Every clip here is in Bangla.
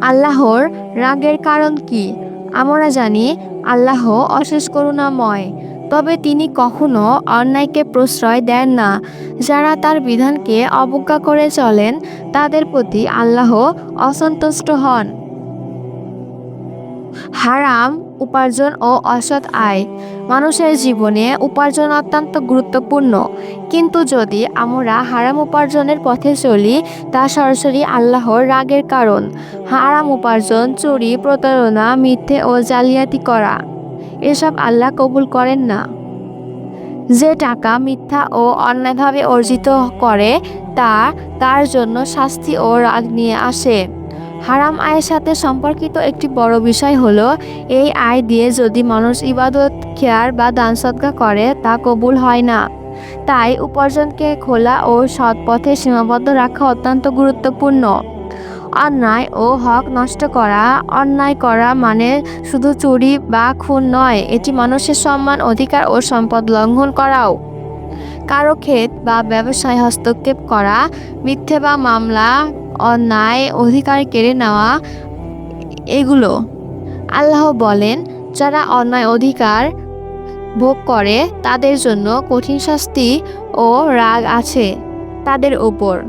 আল্লাহর রাগের কারণ কি? আমরা জানি, আল্লাহ অশেষ করুণাময়, তবে তিনি কখনো অন্যায়কে প্রশ্রয় দেন না। যারা তার বিধানকে অবজ্ঞা করে চলেন, তাদের প্রতি আল্লাহ অসন্তুষ্ট হন। হারাম, উপার্জন ও অসৎ আয়। মানুষের জীবনে উপার্জন অত্যন্ত গুরুত্বপূর্ণ। কিন্তু যদি আমরা হারাম উপার্জনের পথে চলি, তা সরাসরি আল্লাহর রাগের কারণ। হারাম উপার্জন, চুরি, প্রতারণা, মিথ্যে ও জালিয়াতি করা, এসব আল্লাহ কবুল করেন না। যে টাকা মিথ্যা ও অন্যায়ভাবে অর্জিত করে, তা তার জন্য শাস্তি ও রাগ নিয়ে আসে। হারাম আয়ের সাথে সম্পর্কিত একটি বড় বিষয় হলো, এই আয় দিয়ে যদি মানুষ ইবাদত, খেয়ার বা দান সৎকা করে, তা কবুল হয় না। তাই উপার্জনকে খোলা ও সৎ পথে সীমাবদ্ধ রাখা অত্যন্ত গুরুত্বপূর্ণ। অন্যায় ও হক নষ্ট করা, অন্যায় করা মানে শুধু চুরি বা খুন নয়, এটি মানুষের সম্মান, অধিকার ও সম্পদ লঙ্ঘন করাও। কারও ক্ষেত বা ব্যবসায় হস্তক্ষেপ করা, মিথ্যে বা মামলা অন্যায়, অধিকার কেড়ে নেওয়া এগুলো। আল্লাহ বলেন, যারা অন্যায়, অধিকার ভোগ করে, তাদের জন্য কঠিন শাস্তি ও রাগ আছে তাদের ওপর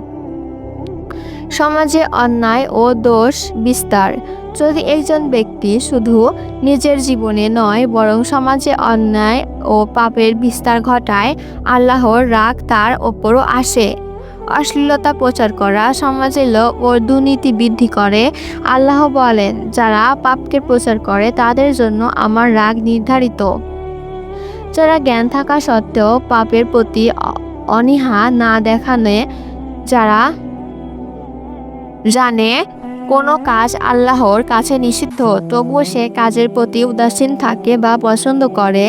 সমাজে অন্যায় ও দোষ বিস্তার। যদি একজন ব্যক্তি শুধু নিজের জীবনে নয়, বরং সমাজে অন্যায় ও পাপের বিস্তার ঘটায়, আল্লাহর রাগ তার ওপরও আসে। অশ্লীলতা প্রচার করা, সমাজে লোভ ও দুর্নীতি বৃদ্ধি করে, আল্লাহ বলেন, যারা পাপকে প্রচার করে, তাদের জন্য আমার রাগ নির্ধারিত। যারা জ্ঞান থাকা সত্ত্বেও পাপের প্রতি অনীহা না দেখানে, যারা জানে কোনো কাজ আল্লাহর কাছে নিষিদ্ধ, তবুও সে কাজের প্রতি উদাসীন থাকে বা পছন্দ করে।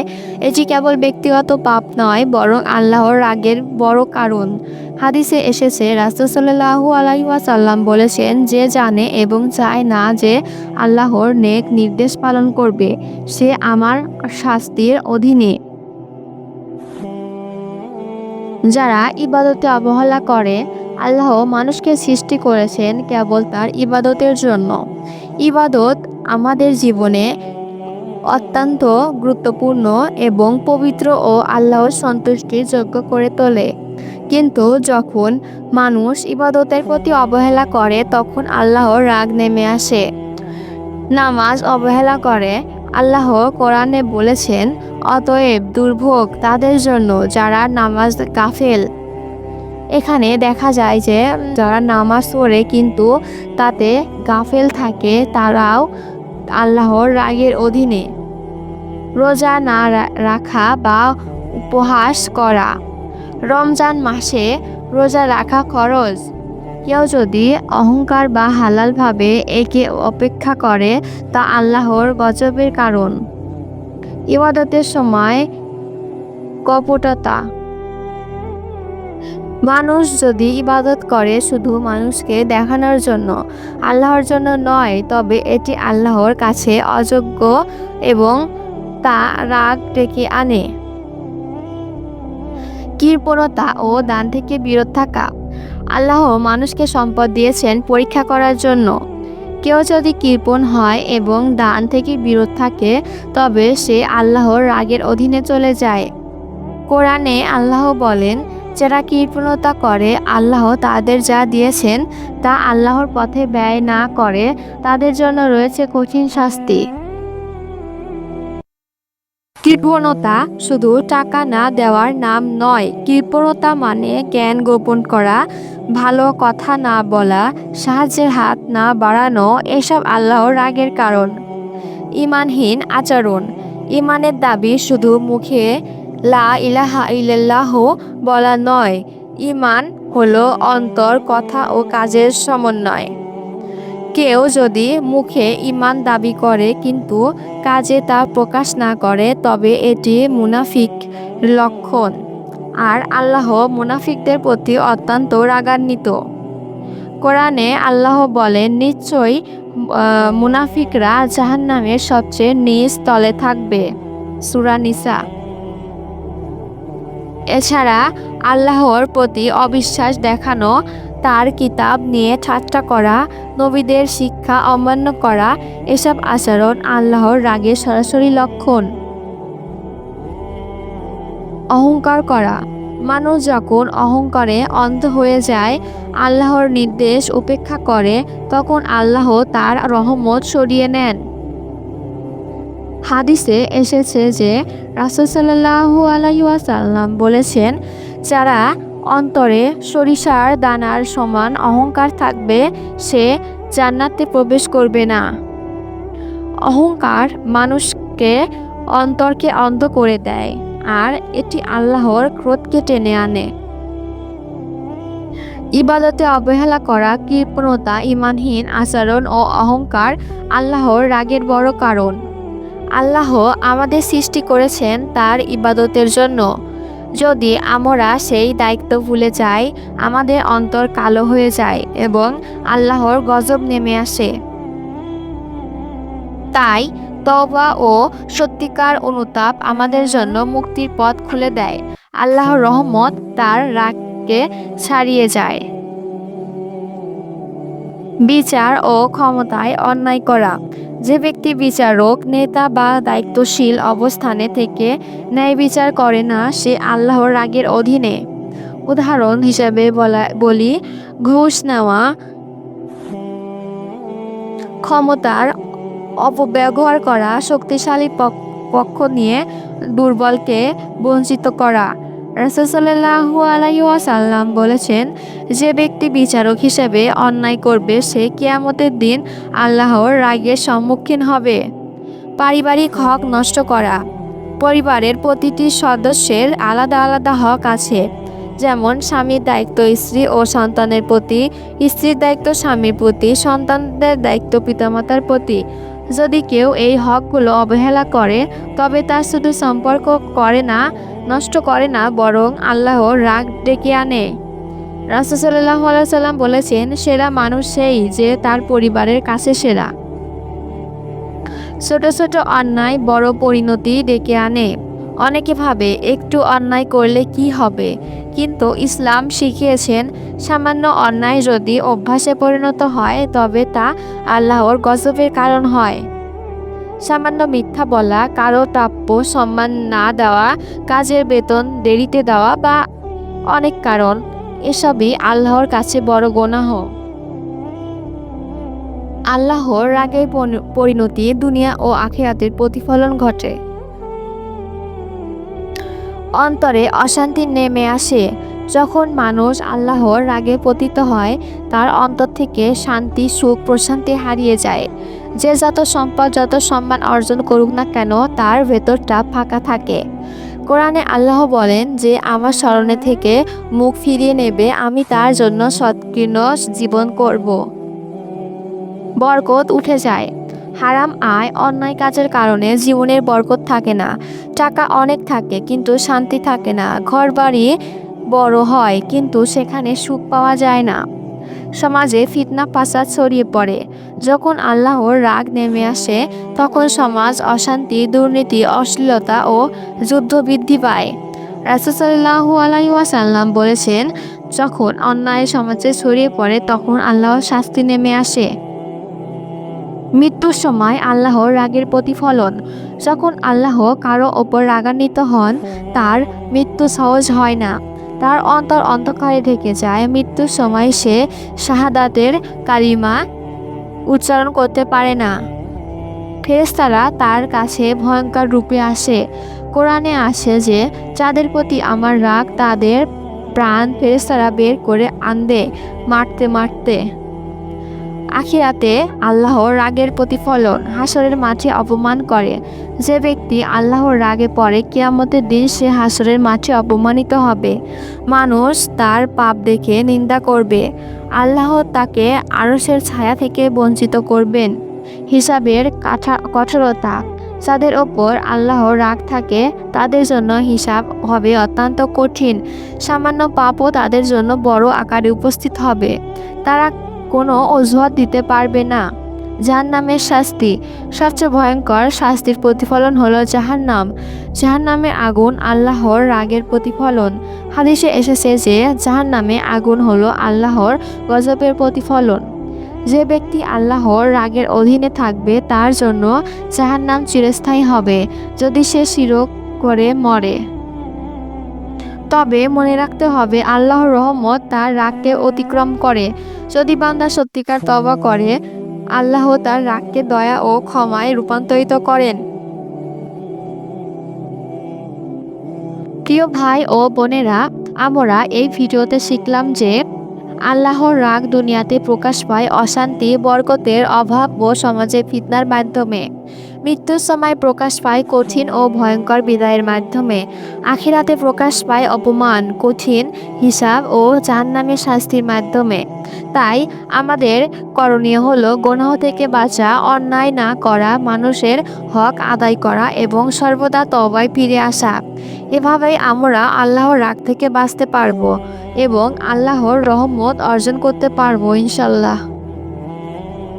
এটি কেবল ব্যক্তিগত পাপ নয়, বরং আল্লাহর রাগের বড় কারণ। হাদিসে এসেছে আলাইহি ওয়াসাল্লাম বলেছেন, যে জানে এবং চায় না যে আল্লাহর নেক নির্দেশ পালন করবে, সে আমার শাস্তির অধীনে। যারা ইবাদতে অবহেলা করে, আল্লাহ মানুষকে সৃষ্টি করেছেন কেবল তার ইবাদতের জন্য। ইবাদত আমাদের জীবনে অত্যন্ত গুরুত্বপূর্ণ এবং পবিত্র ও আল্লাহর সন্তুষ্টির যোগ্য করে তোলে। কিন্তু যখন মানুষ ইবাদতের প্রতি অবহেলা করে, তখন আল্লাহর রাগ নেমে আসে। নামাজ অবহেলা করে আল্লাহ কোরআনে বলেছেন, অতএব দুর্ভোগ তাদের জন্য যারা নামাজ গাফেল। এখানে দেখা যায় যে, যারা নামাজ পড়ে কিন্তু তাতে গাফেল থাকে, তারাও আল্লাহর রাগের অধীনে। রোজা না রাখা বা উপহাস করা। রমজান মাসে রোজা রাখা খরচ। কেউ যদি অহংকার বা হালালভাবে একে অপেক্ষা করে, তা আল্লাহর গজবের কারণ। ইবাদতের সময় কপটতা। মানুষ যদি ইবাদত করে শুধু মানুষকে দেখানোর জন্য, আল্লাহর জন্য নয়, তবে এটি আল্লাহর কাছে অযোগ্য এবং তা রাগ ডেকে আনে। কৃপণতা ও দান থেকে বিরত থাকা। আল্লাহ মানুষকে সম্পদ দিয়েছেন পরীক্ষা করার জন্য। কেউ যদি কৃপণ হয় এবং দান থেকে বিরত থাকে, তবে সে আল্লাহর রাগের অধীনে চলে যায়। কোরআনে আল্লাহ বলেন, যারা কৃপণতা করে, আল্লাহ তাদের যা দিয়েছেন তা আল্লাহর পথে ব্যয় না করে, তাদের জন্য রয়েছে কঠিন শাস্তি। কৃপণতা শুধু টাকা না দেওয়ার নাম নয়। কৃপণতা মানে জ্ঞান গোপন করা, ভালো কথা না বলা, সাহায্যের হাত না বাড়ানো, এসব আল্লাহর রাগের কারণ। ইমানহীন আচরণ। ইমানের দাবি শুধু মুখে লা ইলাহা ইল্লাল্লাহ বলা নয়। ইমান হলো অন্তর, কথা ও কাজের সমন্বয়। কেউ যদি মুখে ইমান দাবি করে কিন্তু কাজে তা প্রকাশ না করে, তবে এটি মুনাফিক লক্ষণ। আর আল্লাহ মুনাফিকদের প্রতি অত্যন্ত রাগান্বিত। কোরআনে আল্লাহ বলেন, নিশ্চয়ই মুনাফিকরা জাহান্নামের সবচেয়ে নিচ তলে থাকবে। সুরা নিসা। এছাড়া আল্লাহর প্রতি অবিশ্বাস দেখানো তার কিতাব নিয়ে ঠাট্টা করা, নবীদের শিক্ষা অমান্য করা, এসব আচরণ আল্লাহর রাগের সরাসরি লক্ষণ। অহংকার করা। মানুষ যখন অহংকারে অন্ধ হয়ে যায়, আল্লাহর নির্দেশ উপেক্ষা করে, তখন আল্লাহ তার রহমত সরিয়ে নেন। হাদিসে এসেছে যে রাসুল সাল্লাহু আলাইসাল্লাম বলেছেন, যারা অন্তরে সরিষার দানার সমান অহংকার থাকবে, সে জান্নাতে প্রবেশ করবে না। অহংকার মানুষকে অন্তরকে অন্ধ করে দেয়, আর এটি আল্লাহর ক্রোধকে টেনে আনে। ইবাদতে অবহেলা করা, কৃপণতা, ইমানহীন আচরণ ও অহংকার আল্লাহর রাগের বড় কারণ। আল্লাহ আমাদের সৃষ্টি করেছেন তার ইবাদতের জন্য। যদি আমরা সেই দায়িত্ব ভুলে যাই, আমাদের অন্তর কালো হয়ে যায় এবং আল্লাহর গজব নেমে আসে। তাই তবা ও সত্যিকার অনুতাপ আমাদের জন্য মুক্তির পথ খুলে দেয়। আল্লাহর রহমত তার রাগকে ছাড়িয়ে যায়। বিচার ও ক্ষমতায় অন্যায় করা। যে ব্যক্তি বিচারক নেতা বা দায়িত্বশীল অবস্থানে থেকে ন্যায় বিচার করে না, সে আল্লাহর রাগের অধীনে। উদাহরণ হিসেবে বলা, বলি, ঘুষ নেওয়া, ক্ষমতার অপব্যবহার করা, শক্তিশালী পক্ষ নিয়ে দুর্বলকে বঞ্চিত করা। রাসুসাল্লাহু আলাইসাল্লাম বলেছেন, যে ব্যক্তি বিচারক হিসেবে অন্যায় করবে, সে কিয়ামতের দিন আল্লাহর রাগের সম্মুখীন হবে। পারিবারিক হক নষ্ট করা। পরিবারের প্রতিটি সদস্যের আলাদা আলাদা হক আছে। যেমন, স্বামীর দায়িত্ব স্ত্রী ও সন্তানের প্রতি, স্ত্রীর দায়িত্ব স্বামীর প্রতি, সন্তানদের দায়িত্ব পিতামাতার প্রতি। যদি কেউ এই হকগুলো অবহেলা করে, তবে তা শুধু সম্পর্ক করে না, নষ্ট করে না, বরং আল্লাহ রাগ ডেকে আনে। রাসুসাল্লাহ সাল্লাম বলেছেন, সেরা মানুষ সেই যে তার পরিবারের কাছে সেরা। ছোট ছোট অন্যায় বড় পরিণতি ডেকে আনে। অনেকে ভাবে একটু অন্যায় করলে কি হবে? কিন্তু ইসলাম শিখিয়েছেন, সামান্য অন্যায় যদি অভ্যাসে পরিণত হয়, তবে তা আল্লাহর গজবের কারণ হয়। সামান্য মিথ্যা বলা, কারও প্রাপ্য সম্মান না দেওয়া, কাজের বেতন দেরিতে দেওয়া বা অনেক কারণ, এসবই আল্লাহর কাছে বড় গোনাহ। আল্লাহর রাগের পরিণতি দুনিয়া ও আখেরাতের প্রতিফলন ঘটে। অন্তরে অশান্তি নেমে আসে। যখন মানুষ আল্লাহর রাগে পতিত হয়, তার অন্তর থেকে শান্তি, সুখ, প্রশান্তি হারিয়ে যায়। যে যত সম্পদ, যত সম্মান অর্জন করুক না কেন, তার ভেতরটা ফাঁকা থাকে। কোরআনে আল্লাহ বলেন যে, আমার স্মরণে থেকে মুখ ফিরিয়ে নেবে, আমি তার জন্য সৎকীর্ণ জীবন করব। বরকত উঠে যায়। হারাম আয়, অন্যায় কাজের কারণে জীবনের বরকত থাকে না। টাকা অনেক থাকে, কিন্তু শান্তি থাকে না। ঘর বাড়ি বড় হয়, কিন্তু সেখানে সুখ পাওয়া যায় না। সমাজে ফিতনা পাসাদ ছড়িয়ে পড়ে। যখন আল্লাহর রাগ নেমে আসে, তখন সমাজ অশান্তি, দুর্নীতি, অশ্লীলতা ও যুদ্ধ বৃদ্ধি পায়। রাসুসাল্লাহু আলাইসাল্লাম বলেছেন, যখন অন্যায় সমাজে ছড়িয়ে পড়ে, তখন আল্লাহর শাস্তি নেমে আসে। মৃত্যুর সময় আল্লাহর রাগের প্রতিফলন। যখন আল্লাহ কারও ওপর রাগান্বিত হন, তার মৃত্যু সহজ হয় না। তার অন্তর অন্ধকারে ঢেকে যায়। মৃত্যুর সময় সে শাহাদাতের কালিমা উচ্চারণ করতে পারে না। ফেরেস্তারা তার কাছে ভয়ঙ্কর রূপে আসে। কোরআনে আসে যে, যাদের প্রতি আমার রাগ, তাদের প্রাণ ফেরেস্তারা বের করে আনদে মারতে মারতে। আখিরাতে আল্লাহর রাগের প্রতিফলন, হাসরের মাঠে অপমান করে। যে ব্যক্তি আল্লাহর রাগে পড়ে, কেয়ামতের দিন সে হাসরের মাঠে অপমানিত হবে। মানুষ তার পাপ দেখে নিন্দা করবে। আল্লাহ তাকে আরসের ছায়া থেকে বঞ্চিত করবেন। হিসাবের কাঠা, কঠোরতা। যাদের ওপর আল্লাহর রাগ থাকে, তাদের জন্য হিসাব হবে অত্যন্ত কঠিন। সামান্য পাপও তাদের জন্য বড় আকারে উপস্থিত হবে। তারা কোনো অজুহাত দিতে পারবে না। জাহান্নামের শাস্তি। সবচেয়ে ভয়ঙ্কর শাস্তির প্রতিফলন হলো জাহান্নাম। জাহান্নামের আগুন আল্লাহর রাগের প্রতিফলন। হাদিসে এসেছে যে, জাহান্নামে আগুন হলো আল্লাহর গজবের প্রতিফলন। যে ব্যক্তি আল্লাহর রাগের অধীনে থাকবে, তার জন্য জাহান্নাম চিরস্থায়ী হবে। যদি সে শিরক করে, মরে। তবে মনে রাখতে হবে, আল্লাহর রহমত তার রাগকে অতিক্রম করে। যদি বান্দা সত্যিকার তবা করে, আল্লাহ তার রাগকে দয়া ও ক্ষমায় রূপান্তরিত করেন। প্রিয় ভাই ও বোনেরা, আমরা এই ভিডিওতে শিখলাম যে আল্লাহর রাগ দুনিয়াতে প্রকাশ পায়, অশান্তি, বরকতের অভাব ও সমাজে ফিতনার মাধ্যমে। মৃত্যুর সময় প্রকাশ পায় কঠিন ও ভয়ঙ্কর বিদায়ের মাধ্যমে। আখিরাতে প্রকাশ পায় অপমান, কঠিন হিসাব ও জাহান্নামের শাস্তির মাধ্যমে। তাই আমাদের করণীয় হলো গণহ থেকে বাঁচা, অন্যায় না করা, মানুষের হক আদায় করা এবং সর্বদা তবায় ফিরে আসা। এভাবেই আমরা আল্লাহর রাগ থেকে বাঁচতে পারব। এবং আল্লাহর রহমত অর্জন করতে পারব ইনশাল্লাহ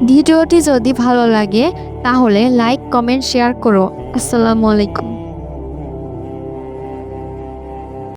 ভিডিওটি যদি ভালো লাগে, তাহলে লাইক, কমেন্ট, শেয়ার করো। আসসালামু আলাইকুম।